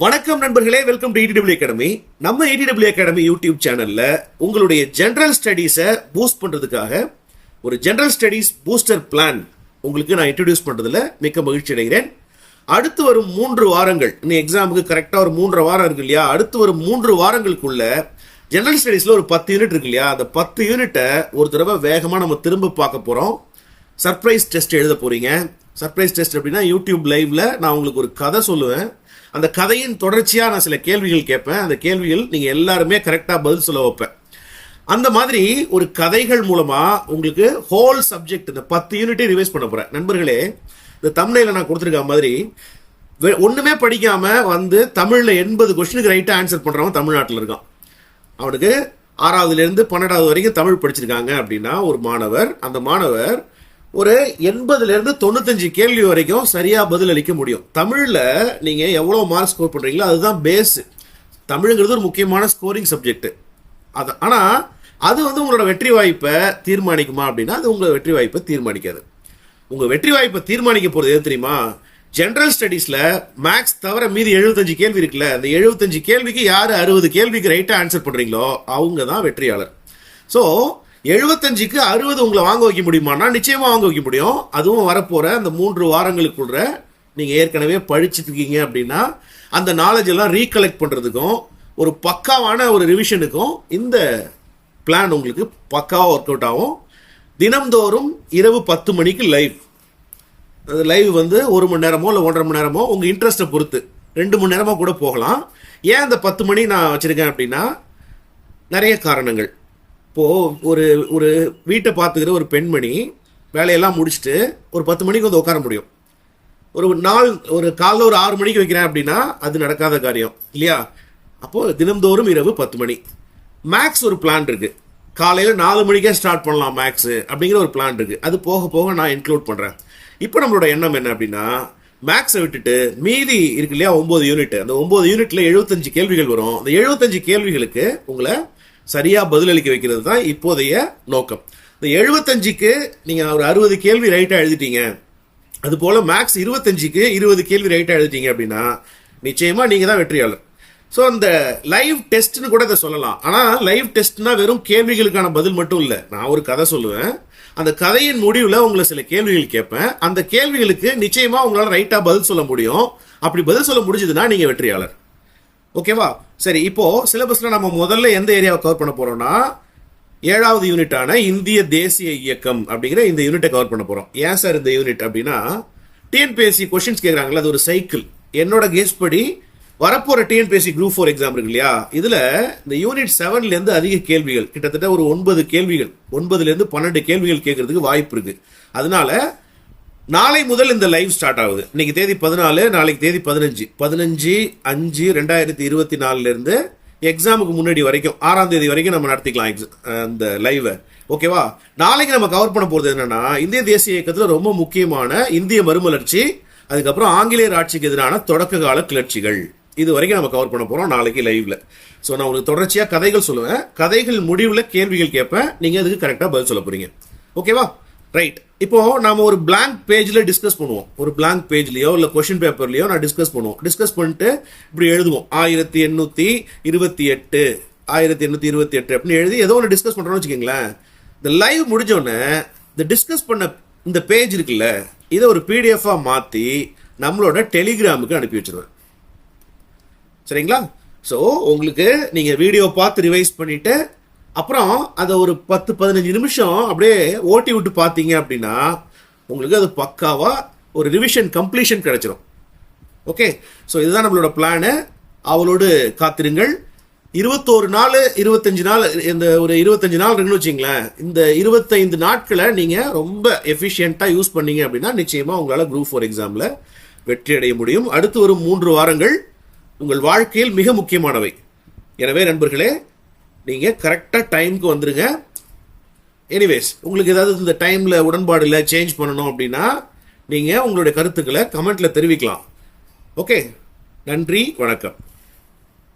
வணக்கம் நண்பர்களே welcome to ATW academy நம்ம ஏடிடபிள்யூ அகாடமி யூடியூப் சேனல்ல உங்களுடைய ஜென்ரல் ஸ்டடீஸை பூஸ்ட் பண்றதுக்காக ஒரு ஜென்ரல் ஸ்டடீஸ் பூஸ்டர் பிளான் உங்களுக்கு நான் இன்ட்ரடியூஸ் பண்றதுல மிக்க மகிழ்ச்சி அடைகிறேன். அடுத்து வரும் மூன்று வாரங்கள் இன்னும் எக்ஸாமுக்கு கரெக்டாக ஒரு மூன்று வாரம் இருக்கு இல்லையா? அடுத்து வரும் மூன்று வாரங்களுக்குள்ள ஜென்ரல் ஸ்டடீஸில் ஒரு பத்து யூனிட் இருக்கு இல்லையா? அந்த பத்து யூனிட்டை ஒரு தடவை வேகமாக நம்ம திரும்ப பார்க்க போகிறோம் சர்ப்ரைஸ் டெஸ்ட் எழுத போகிறீங்க சர்ப்ரைஸ் டெஸ்ட் அப்படின்னா யூடியூப் லைவ்ல நான் உங்களுக்கு ஒரு கதை சொல்லுவேன். அந்த கதையின் தொடர்ச்சியாக நான் சில கேள்விகள் கேட்பேன். அந்த கேள்விகள் நீங்கள் எல்லாருமே கரெக்டாக பதில் சொல்ல வைப்பேன். அந்த மாதிரி ஒரு கதைகள் மூலமாக உங்களுக்கு ஹோல் சப்ஜெக்ட் இந்த பத்து யூனிட்டை ரிவைஸ் பண்ண போகிறேன் நண்பர்களே இந்த தமிழில் நான் கொடுத்துருக்க மாதிரி ஒன்றுமே ஒண்ணுமே படிக்காம வந்து தமிழில் எண்பது கொஸ்டினுக்கு ரைட்டாக ஆன்சர் பண்ணுறவன் தமிழ்நாட்டில் இருக்கான். அவனுக்கு ஆறாவதுலேருந்து பன்னெண்டாவது வரைக்கும் தமிழ் படிச்சிருக்காங்க அப்படின்னா ஒரு மாணவர் அந்த மாணவர் ஒரு எண்பதுலேருந்து தொண்ணூத்தஞ்சு கேள்வி வரைக்கும் சரியாக பதில் அளிக்க முடியும். தமிழில் நீங்கள் எவ்வளோ மார்க் ஸ்கோர் பண்ணுறீங்களோ அதுதான் பேஸு தமிழுங்கிறது ஒரு முக்கியமான ஸ்கோரிங் சப்ஜெக்ட் அது ஆனால் அது வந்து உங்களோட வெற்றி வாய்ப்பை தீர்மானிக்குமா அப்படின்னா அது உங்களோட வெற்றி வாய்ப்பை தீர்மானிக்காது. உங்கள் வெற்றி வாய்ப்பை தீர்மானிக்க போகிறது எது தெரியுமா? ஜென்ரல் ஸ்டடீஸில் மேக்ஸ் தவிர மீதி 75 கேள்வி இருக்குல்ல அந்த 75 கேள்விக்கு யார் அறுபது கேள்விக்கு ரைட்டாக ஆன்சர் பண்ணுறீங்களோ அவங்க தான் வெற்றியாளர். ஸோ எழுபத்தஞ்சுக்கு அறுபது உங்களை வாங்க வைக்க முடியுமானா நிச்சயமா வாங்க வைக்க முடியும். அதுவும் வரப்போற அந்த மூன்று வாரங்களுக்குள்ள நீங்க ஏற்கனவே படிச்சிருக்கீங்க அப்படின்னா அந்த நாலேஜ் எல்லாம் ரீகலெக்ட் பண்றதுக்கும் ஒரு பக்காவான ஒரு ரிவிஷனுக்கும் இந்த பிளான் உங்களுக்கு பக்காவாக ஒர்க் அவுட் ஆகும். தினம்தோறும் இரவு பத்து மணிக்கு லைவ் அது லைவ் வந்து ஒரு மணி நேரமோ இல்லை ஒன்றரை மணி நேரமோ உங்கள் இன்ட்ரெஸ்ட்டை பொறுத்து. ரெண்டு மணி நேரமாக கூட போகலாம். ஏன் அந்த பத்து மணி நான் வச்சுருக்கேன் அப்படின்னா நிறைய காரணங்கள். இப்போது ஒரு ஒரு வீட்டை பார்த்துக்கிற ஒரு பெண்மணி வேலையெல்லாம் முடிச்சுட்டு ஒரு பத்து மணிக்கு வந்து உட்கார முடியும். ஒரு நாள் ஒரு காலைல ஒரு ஆறு மணிக்கு வைக்கிறேன் அப்படின்னா அது நடக்காத காரியம் இல்லையா? அப்போது தினம்தோறும் இரவு பத்து மணி. மேக்ஸ் ஒரு பிளான் இருக்கு. காலையில் நாலு மணிக்கே ஸ்டார்ட் பண்ணலாம் மேக்ஸ் அப்படிங்கிற ஒரு பிளான் இருக்கு. அது போக போக நான் இன்க்ளூட் பண்ணுறேன் இப்போ நம்மளோட எண்ணம் என்ன அப்படின்னா மேக்ஸை விட்டுட்டு மீதி இருக்கு இல்லையா ஒம்பது யூனிட் அந்த ஒம்பது யூனிட்ல எழுபத்தஞ்சு கேள்விகள் வரும். அந்த எழுபத்தஞ்சு கேள்விகளுக்கு உங்களை சரியா பதிலளிக்க வைக்கிறது தான் இப்போதைய நோக்கம். இந்த எழுபத்தஞ்சுக்கு நீங்க ஒரு அறுபது கேள்வி ரைட்டா எழுதிட்டீங்க. அது போல மேக்ஸ் இருபத்தஞ்சுக்கு இருபது கேள்வி ரைட்டா எழுதிட்டீங்க அப்படின்னா நிச்சயமா நீங்க தான் வெற்றியாளர். ஸோ அந்த லைவ் டெஸ்ட்னு கூட இதை சொல்லலாம். ஆனால் லைவ் டெஸ்ட்னா வெறும் கேள்விகளுக்கான பதில் மட்டும் இல்லை. நான் ஒரு கதை சொல்லுவேன். அந்த கதையின் முடிவில் உங்களை சில கேள்விகள் கேட்பேன். அந்த கேள்விகளுக்கு நிச்சயமா உங்களால் ரைட்டா பதில் சொல்ல முடியும். அப்படி பதில் சொல்ல முடிஞ்சதுன்னா நீங்க வெற்றியாளர். ஓகேவா? சரி இப்போ சிலபஸ்ல நம்ம முதல்ல எந்த ஏரியாவை கவர் பண்ண போறோம்னா ஏழாவது யூனிட்டான இந்திய தேசிய இயக்கம் அப்படிங்கிற இந்த யூனிட்டை கவர் பண்ண போறோம். ஏன் சார் இந்த யூனிட் அப்படின்னா டிஎன்பிஎஸ்சி கொஸ்டின்ஸ் கேட்குறாங்களா அது ஒரு சைக்கிள் என்னோட கேஸ் படி வரப்போற டிஎன்பிஎஸ்சி குரூப் ஃபோர் எக்ஸாம் இருக்கு இல்லையா? இதுல இந்த யூனிட் செவன்ல இருந்து அதிக கேள்விகள் கிட்டத்தட்ட ஒரு ஒன்பது கேள்விகள் ஒன்பதுல இருந்து பன்னெண்டு கேள்விகள் கேட்கறதுக்கு வாய்ப்பு இருக்கு. அதனால நாளை முதல் இந்த லைவ் ஸ்டார்ட் ஆகுது. இன்னைக்கு தேதி பதினாலு நாளைக்கு தேதி பதினஞ்சு. பதினஞ்சு அஞ்சு ரெண்டாயிரத்தி இருபத்தி நாலுலேருந்து எக்ஸாமுக்கு முன்னாடி வரைக்கும் ஆறாம் தேதி வரைக்கும் நம்ம நடத்திக்கலாம் ex- அந்த இந்த லைவை ஓகேவா நாளைக்கு நம்ம கவர் பண்ண போகிறது என்னன்னா இந்திய தேசிய இயக்கத்தில் ரொம்ப முக்கியமான இந்திய மறுமலர்ச்சி அதுக்கப்புறம் ஆங்கிலேயர் ஆட்சிக்கு எதிரான தொடக்க கால கிளர்ச்சிகள். இது வரைக்கும் நம்ம கவர் பண்ண போகிறோம் நாளைக்கு லைவ்ல ஸோ நான் உங்களுக்கு தொடர்ச்சியாக கதைகள் சொல்லுவேன். கதைகள் முடிவில் கேள்விகள் கேட்பேன். நீங்கள் அதுக்கு கரெக்டாக பதில் சொல்ல போகிறீங்க ஓகேவா ரைட் இப்போ நாம ஒரு பிளாங்க் பேஜ்ல டிஸ்கஸ் பண்ணுவோம். ஒரு பிளாங்க் பேஜ்லயோ இல்ல கொஸ்டின் பேப்பர்லயோ நான் டிஸ்கஸ் பண்ணுவோம். டிஸ்கஸ் பண்ணிட்டு இப்படி எழுதுவோம். ஆயிரத்தி எண்ணூத்தி இருபத்தி எட்டு. ஆயிரத்தி எண்ணூத்தி இருபத்தி எட்டு அப்படின்னு எழுதி ஏதோ ஒன்று டிஸ்கஸ் பண்றோம்னு வச்சுக்கோங்களேன். இந்த லைவ் முடிஞ்சோடனே இந்த டிஸ்கஸ் பண்ண இந்த பேஜ் இருக்குல்ல இதை ஒரு பிடிஎஃபா மாத்தி நம்மளோட டெலிகிராமுக்கு அனுப்பி வச்சிருவேன். சரிங்களா? ஸோ உங்களுக்கு நீங்க வீடியோ பார்த்து ரிவைஸ் பண்ணிட்டு அப்புறம் அதை ஒரு பத்து பதினஞ்சு நிமிஷம் அப்படியே ஓட்டி விட்டு பார்த்தீங்க அப்படின்னா உங்களுக்கு அது பக்காவாக ஒரு ரிவிஷன் கம்ப்ளீஷன் கிடச்சிரும். ஓகே ஸோ இதுதான் நம்மளோட பிளானு அவளோடு காத்திருங்கள். இருபத்தோரு நாள் இருபத்தஞ்சு நாள் இந்த ஒரு இருபத்தஞ்சு நாள் இருக்குன்னு வச்சிங்களேன் இந்த இருபத்தைந்து நாட்களை நீங்கள் ரொம்ப எஃபிஷியண்ட்டாக யூஸ் பண்ணீங்க அப்படின்னா நிச்சயமாக உங்களால் குரூப் ஃபோர் எக்ஸாமில் வெற்றி அடைய முடியும். அடுத்து வரும் மூன்று வாரங்கள் உங்கள் வாழ்க்கையில் மிக முக்கியமானவை. எனவே நண்பர்களே நீங்கள் கரெக்டாக டைம்க்கு வந்துருங்க. எனிவேஸ் உங்களுக்கு ஏதாவது இந்த டைமில் உடன்பாடில் சேஞ்ச் பண்ணணும் அப்படின்னா நீங்கள் உங்களுடைய கருத்துக்களை கமெண்ட்டில் தெரிவிக்கலாம். ஓகே நன்றி வணக்கம்.